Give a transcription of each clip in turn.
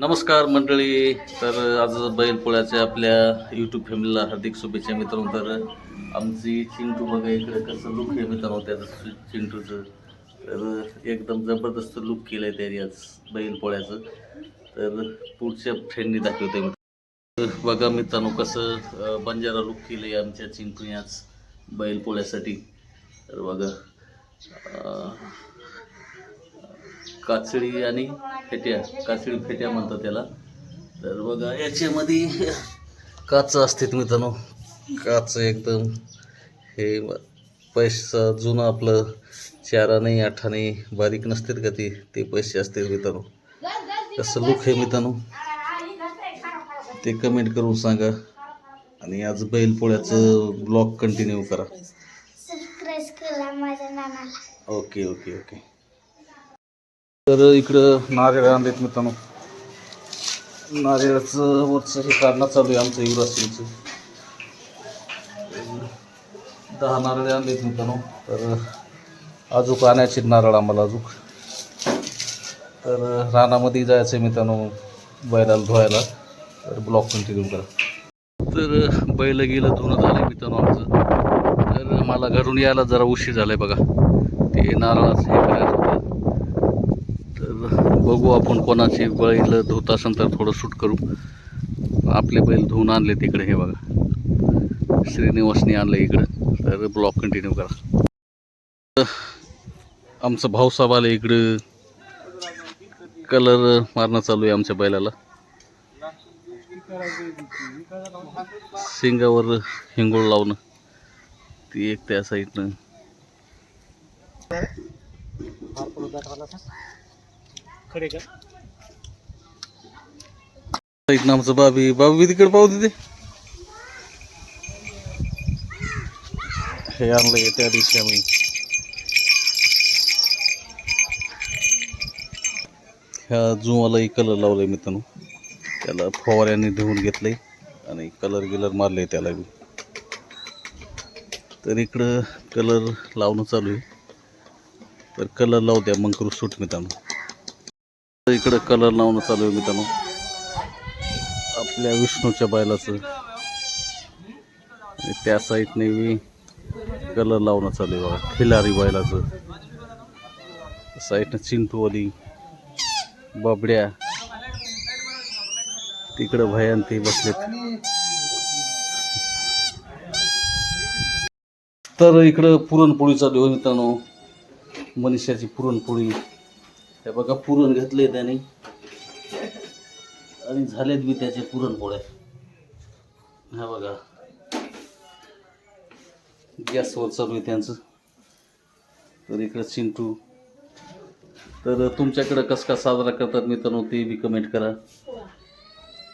नमस्कार मंडळी. तर आज बैलपोळ्याच्या आपल्या यूट्यूब फॅमिलीला हार्दिक शुभेच्छा मित्रांनो. तर आमची चिंटू बघा इकडे कसं लुक आहे मित्रांनो त्याचं चिंटूचं. तर एकदम जबरदस्त लुक केलं आहे त्याने आज बैलपोळ्याचं. तर पुढच्या फ्रेंडनी दाखवते तर बघा मित्रांनो कसं बंजारा लुक केलं आहे आमच्या चिंटूने आज बैलपोळ्यासाठी. तर बघा काचळी आणि फेट्या काचळी फेट्या म्हणतात त्याला. तर बघा याच्यामध्ये काच असते मित्रांनो. काच एकदम हे पैसा जुनं आपलं चाराने आठाने बारीक नसतात का ते? ते पैसे असतात मित्रांनो. कसं लुक आहे मित्रांनो? ते कमेंट करून सांगा. आणि आज बैलपोळ्याचं ब्लॉग कंटिन्यू करा. ओके ओके ओके तर इकडं नारळ आणलेत मित्रांनो. नारळाचं वरचं हे काढणं चालू आहे आमचं युवराज सिंगचं दहा नारळे आणलेत मित्रांनो. तर अजूक आणायचे नारळ आम्हाला अजूक तर रानामध्ये जायचं आहे मित्रांनो बैलाला धुवायला. तर ब्लॉक कंटिन्यू करा. तर बैल गेलं धुणं झालं मित्रांनो आमचं. तर मला घरून यायला जरा उशीर झालाय बघा. ते नारळाचं हे बघू आपण कोणाची बैल धुत असेल तर थोडं सूट करू. आपले बैल धुवून आणले तिकडे हे बघा. श्रीनिवासने आणलं इकडं. तर ब्लॉक कंटिन्यू करा. आमचं भाऊसाहेब आलं इकडं. कलर मारणं चालू आहे आमच्या बैलाला. शिंगावर हिंगोळ लावणं. ती एक त्या साईडनं साईडनं आमचं बाबी बाबी तिकडे पाहू तिथे हे आणलंय त्या दिवशी आम्ही. ह्या जुवालाही कलर लावलाय मित्रांनो. त्याला फवाऱ्याने धुवून घेतलंय आणि कलर गिलर मारले त्याला बी. तर इकडं कलर लावणं चालू आहे. तर कलर लावू द्या मग करू सूट मित्रांनो. इकडं कलर लावणं चालू आहे मित्रांनो. आपल्या विष्णूच्या बैलाचं. त्या साईडने मी कलर लावणं चालू आहे बघा. खिलारी बैलाचं. साईडनं चिंटूवाली बाबड्या. तिकडं भयान ते बसलेत. तर इकडं पुरणपोळी चालू आहे मित्रांनो. मनीषाची पुरणपोळी. हे बघा पुरण घेतलंय त्याने. आणि झालेत बी त्याचे पुरणपोळ्या. हा बघा. गॅसवर चालू आहे त्यांचं. तर इकडं चिंटू. तर तुमच्याकडं कसं का साजरा करतात मित्रांनो ते बी कमेंट करा.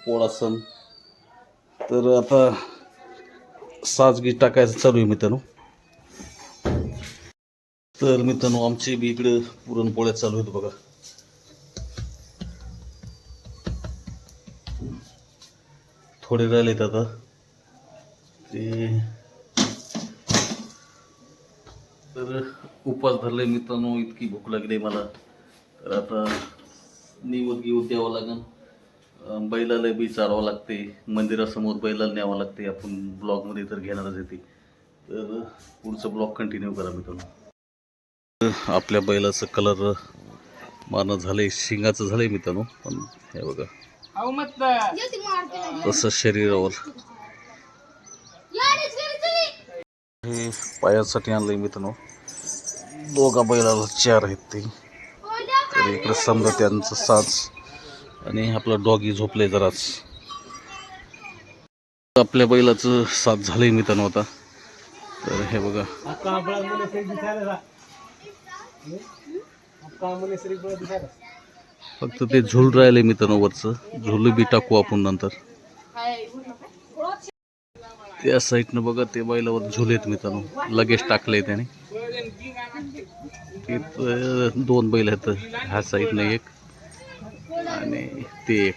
पोळा सण. तर आता साजगी टाकायचं चालू आहे मित्रांनो. तर मित्रांनो आमचे बी इकडे पुरणपोळ्या चालू आहेत बघा. थोडे राहिलेत आता. ते तर उपास धरले मित्रांनो इतकी भूक लागली मला. तर आता निवत घेऊन द्यावं लागेल बैलाला बी चारावं लागते. मंदिरासमोर बैलाला न्यावं लागते. आपण ब्लॉगमध्ये तर घेणारच येते तर पुढचं ब्लॉग कंटिन्यू करा मित्रांनो. आपल्या बैलाचं कलर मारणं झालंय शिंगाचं झालंय मित्रांनो. पण हे बघा. तसं शरीरावर. हे पायासाठी आणलंय मित्रांनो. दोघा बैलाला चार आहेत ते. तर इकडे समजा त्यांचं साज आणि आपला डॉगी झोपले जराच. आपल्या बैलाचं साथ झालंय मित्रांनो आता. तर हे बघा. फक्त ते झुल राहिले मित्रांनो वरचं. झुल बी टाकू आपण नंतर. त्या साईडनं बघा ते बैलावर झुल येत मित्रांनो. लगेच टाकले त्याने. ते दोन बैल आहेत. ह्या साईडनं एक आणि ते एक.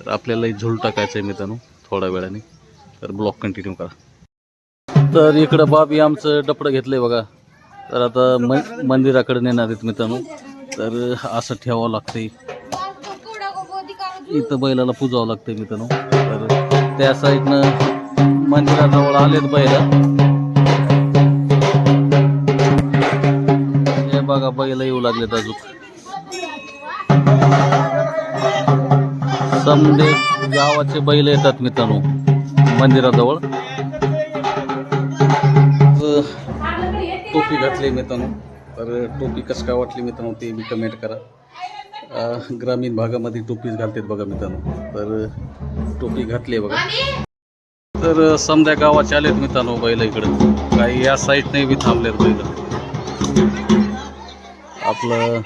तर आपल्यालाही झुल टाकायचं आहे मित्रांनो थोड्या वेळाने. तर ब्लॉक कंटिन्यू करा. तर इकडं बाबी आमचं डपडं घेतलंय बघा. तर आता म मंदिराकडे नेणार आहेत मित्रांनो. तर असं ठेवावं लागतंय. इथं बैलाला पुजावं लागते मित्रांनो. तर त्या साईडनं मंदिराजवळ आलेत बैल. हे बघा बैल येऊ लागलेत अजून. समजे गावाचे बैल येतात मित्रांनो मंदिराजवळ. टोपी घातली मित्रांनो. तर टोपी कसं काय वाटली मित्रांनो ते मी कमेंट करा. ग्रामीण भागामध्ये टोपीच घालतात बघा मित्रांनो. तर टोपी घातली आहे बघा. तर समजा गावाचे आलेत मित्रांनो बैल इकडं. काही या साईडने बी थांबलेत बैल. आपलं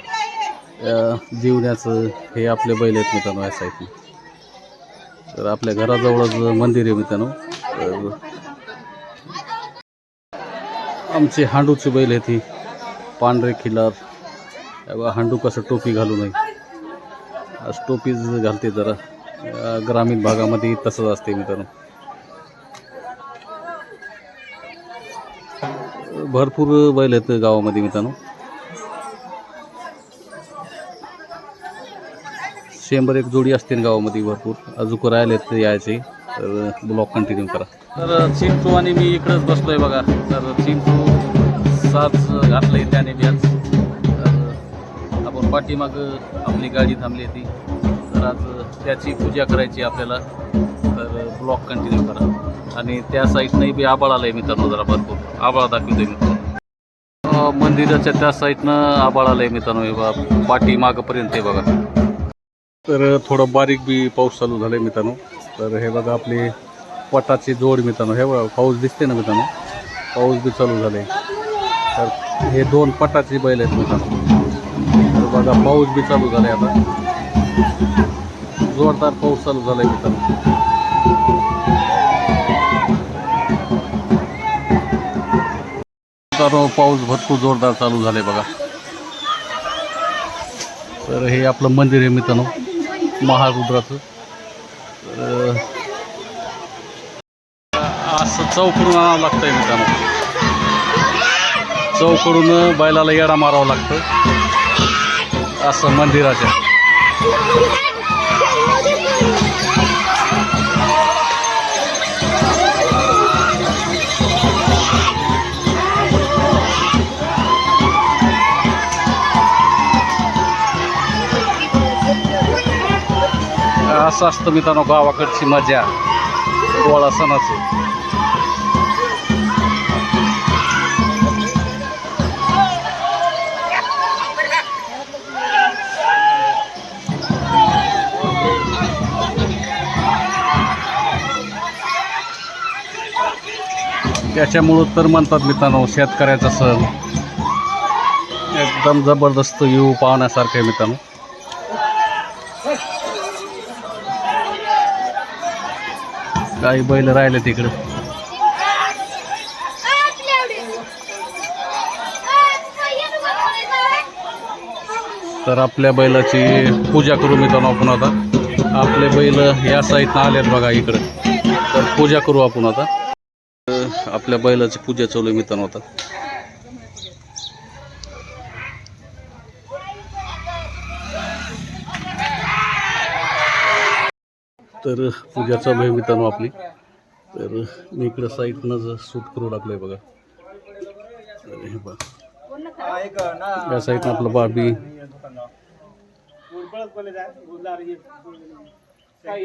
जीवण्याचं हे आपले बैल आहेत मित्रांनो या साईडने तर आपल्या घराजवळच मंदिर आहे मित्रांनो. तर आमचे हांडूचे बैल आहे ती. पांढरे खिलार. हांडू कसं टोपी घालू नये. टोपीच घालते जरा. ग्रामीण भागामध्ये तसंच असते मित्रांनो. भरपूर बैल आहेत गावामध्ये मित्रांनो. शंभर एक जोडी असतील गावामध्ये भरपूर. अजून आहेत यायचे? तर ब्लॉग कंटिन्यू करा. तर चिंटू आणि मी इकडंच बसलोय बघा. तर चिंटू साच घातलंय त्याने बी आज. तर आपण पाठीमाग आपली गाडी थांबली होती. तर आज त्याची पूजा करायची आपल्याला. तर ब्लॉग कंटिन्यू करा. आणि त्या साईडनंही बी आबाळ आलंय मित्रांनो जरा भरपूर. आबाळ दाखवतोय मित्रांनो. मंदिराच्या त्या साईडनं आबाळ आलंय मित्रांनो हे बघा. पाठी मागपर्यंत आहे बघा. तर थोडं बारीक बी पाऊस चालू झालाय मित्रांनो. तर हे बघा आपली पटाची जोड मित्रांनो. हे बघा पाऊस दिसते ना मित्रांनो? पाऊस बी चालू झाले तर हे दोन पटाची बैल आहेत मित्रांनो. तर बघा पाऊस बी चालू झालाय आता. जोरदार पाऊस चालू झालाय आहे मित्रांनो पाऊस भरपूर जोरदार चालू झालाय बघा. तर हे आपलं मंदिर आहे मित्रांनो. महारुद्राचं. असं चौकडून आणावं लागतंय मित्रांनो. चौकडून बैलाला येडा मारावं लागतं असं मंदिराच्या. असं असतं मित्रांनो गावाकडची मजा. पोळा सणाचं. त्याच्यामुळं तर म्हणतात मित्रांनो शेतकऱ्याचा सण. एकदम जबरदस्त येऊ पाहण्यासारखं आहे मित्रांनो. काही बैल राहिले तिकडे. तर आपल्या बैलाची पूजा करू मित्रांनो आपण आता. आपले बैल या साईडनं आलेत बघा इकडे. तर पूजा करू आपण आता. आपल्या बैलाची पूजा चालू आहे मित्रांनो आता. तर पूजा चालू आहे मित्रांनो आपली. तर मी इकडं साईडनं शूट करू लागलोय बघा. हे बघा. या साईडनं आपलं बाबी. पाणी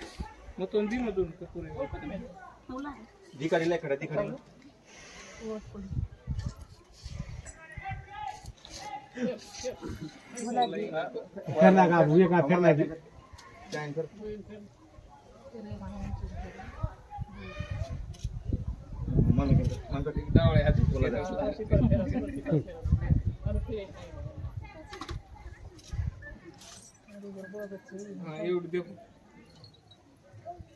धिकारीला खडा धिकारी फिरला का भूया का फिरला कडे. बोला जरा.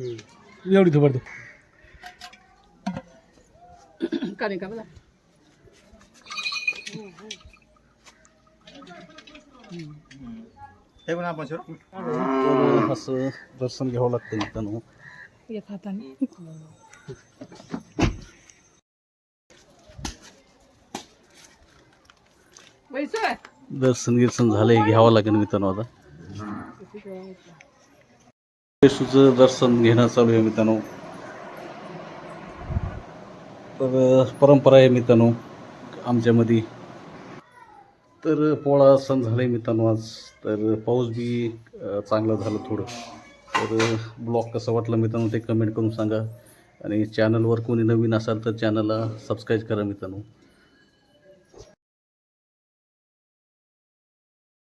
एवढी धुबर दे काढे का बघा? हे पण आपण शिरू. तर असं दर्शन घ्यावं लागतं मित्रांनो हाताने पैसे दर्शन गिर्सन झालंय घ्यावं लागेल मित्रांनो आता. येशूचं दर्शन घेणं चालू आहे मित्रांनो. तर परंपरा आहे मित्रांनो आमच्यामध्ये. तर पोळा सण झाला आहे मित्रांनो आज. तर पाऊस बी चांगला झाला थोडं. तर ब्लॉग कसं वाटलं मित्रांनो ते कमेंट करून सांगा. आणि चॅनलवर कोणी नवीन असाल तर चॅनलला सबस्क्राईब करा मित्रांनो.